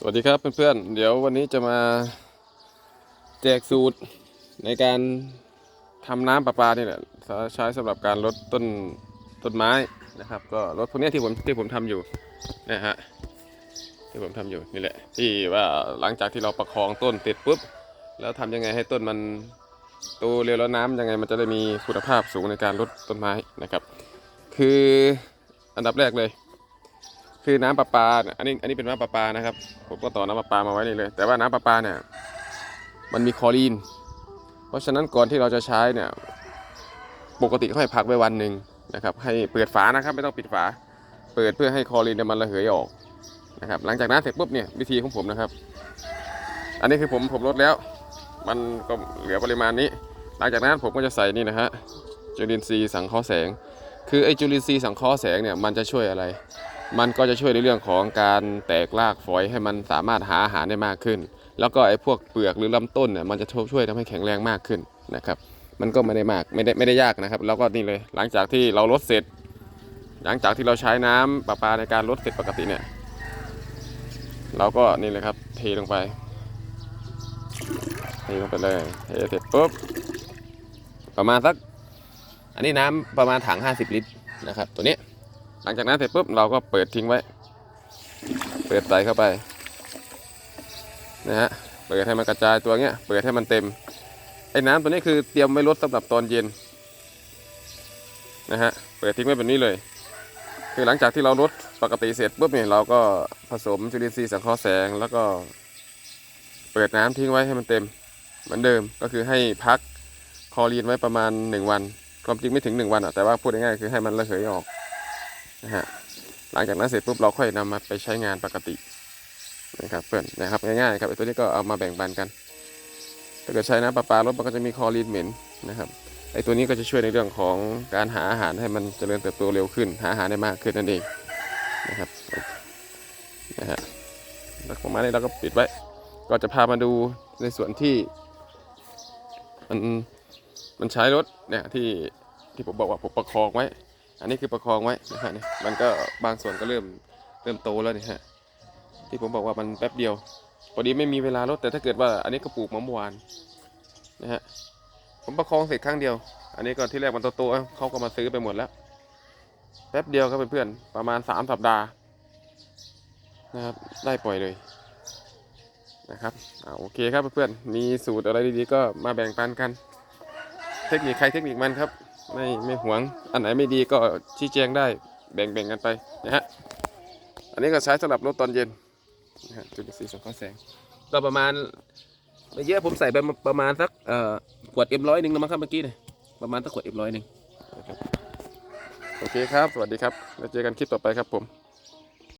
สวัสดีครับเพื่อนๆ เดี๋ยววันนี้จะมาแจกสูตรในการทำน้ำประปานี่แหละใช้สำหรับการลดต้นต้นไม้นะครับ ก็ลดพวกนี้ที่ผมที่ผมทำอยู่นะฮะที่ผมทำอยู่นี่แหละ ที่ว่าหลังจากที่เราประคองต้นติดปุ๊บ แล้วทำยังไงให้ต้นมันโตเร็วแล้วน้ำยังไงมันจะได้มีคุณภาพสูงในการลดต้นไม้นะครับ คืออันดับแรกเลย คือน้ำประปา อันนี้อันนี้เป็นน้ำประปานะครับ ผมก็ต่อน้ำประปามาไว้นี่เลย แต่ว่าน้ำประปาเนี่ยมันมีคลอรีน เพราะฉะนั้นก่อนที่เราจะใช้เนี่ยปกติเขาให้พักไว้วันหนึ่งนะครับ ให้เปิดฝานะครับไม่ต้องปิดฝา เปิดเพื่อให้คลอรีนเนี่ยมันระเหยออกนะครับหลังจากนั้นเสร็จปุ๊บเนี่ยวิธีของผมนะครับ อันนี้คือผมผมลดแล้ว มันก็เหลือปริมาณนี้ หลังจากนั้นผมก็จะใส่นี่นะฮะจุลินทรีย์สังเคราะห์แสง คือไอ้จุลินทรีย์สังเคราะห์แสงเนี่ยมันจะช่วยอะไร มันก็จะช่วยในเรื่องของการแตกรากฝอยให้มันสามารถหาอาหารได้มากขึ้น แล้วก็ไอ้พวกเปลือกหรือลำต้นเนี่ยมันจะช่วยทำให้แข็งแรงมากขึ้นนะครับ มันก็ไม่ได้มากไม่ได้ไม่ได้ยากนะครับ แล้วก็นี่เลยหลังจากที่เราลดเสร็จ หลังจากที่เราใช้น้ำประปาในการลดเสร็จปกติเนี่ยเราก็นี่เลยครับเทลงไปเทลงไปเลยเทเสร็จปุ๊บประมาณสัก อันนี้น้ำประมาณถัง 50 ลิตรนะครับ ตัวนี้ หลังจากนั้นเสร็จปุ๊บเราก็เปิดทิ้งไว้ เปิดใส่เข้าไปนะฮะเปิดให้มันกระจายตัวเงี้ยเปิดให้มันเต็มไอ้น้ำตัวนี้คือเตรียมไว้ลดสำหรับตอนเย็นนะฮะเปิดทิ้งไว้แบบนี้เลย คือหลังจากที่เราลดปกติเสร็จปุ๊บเนี่ยเราก็ผสมจุลินทรีย์สังเคราะห์แสง แล้วก็เปิดน้ำทิ้งไว้ให้มันเต็มเหมือนเดิมก็คือให้พักคอรีนไว้ประมาณ 1 วัน ความจริงไม่ถึง 1 วันอะแต่ว่าพูดง่ายๆคือให้มันระเหยออก นะฮะหลังจากนั้นเสร็จปุ๊บเราค่อยนำมาไปใช้งานปกตินะครับเพื่อนนะครับง่ายๆครับไอ้ตัวนี้ก็เอามาแบ่งปันกันถ้าเกิดใช้น้ำประปารถมันก็จะมีคอรีนเหม็นนะครับไอ้ตัวนี้ก็จะช่วยในเรื่องของการหาอาหารให้มันเจริญเติบโตเร็วขึ้น หาอาหารได้มากขึ้นนั่นเองนะครับนะฮะแล้วประมาณนี้เราก็ปิดไว้ ก็จะพามาดูในส่วนที่มันมันใช้รถเนี่ยที่ที่ผมบอกว่าผมประคองไว้ อันนี้คือประคองไว้นะฮะนี่มันก็บางส่วนก็เริ่มเริ่มโตแล้วนี่ฮะที่ผมบอกว่ามันแป๊บเดียวพอดีไม่มีเวลาลดแต่ถ้าเกิดว่าอันนี้ก็ปลูกมาเมื่อวานนะฮะผมประคองเสร็จครั้งเดียว อันนี้ก็ที่แรกมันโตๆเอ้าเขาก็มาซื้อไปหมดแล้ว แป๊บเดียวครับเพื่อนๆประมาณสามสัปดาห์นะครับได้ปล่อยเลยนะครับอ่าโอเคครับเพื่อนๆมีสูตรอะไรดีๆก็มาแบ่งปันกัน เทคนิคใครเทคนิคมันครับ ไม่ไม่หวง อันไหนไม่ดีก็ชี้แจงได้แบ่งแบ่งกันไปนะฮะ อันนี้ก็ใช้สำหรับรถตอนเย็นนะฮะจุดสีสังเคราะห์แสง ก็ประมาณไม่เยอะผมใส่ไปประมาณสักเอ่อขวดเอ็มร้อยหนึ่งแล้วมั้งครับเมื่อกี้เนี่ยประมาณสักขวดเอ็มร้อยหนึ่งโอเคครับ สวัสดีครับ แล้วเจอกันคลิปต่อไปครับผม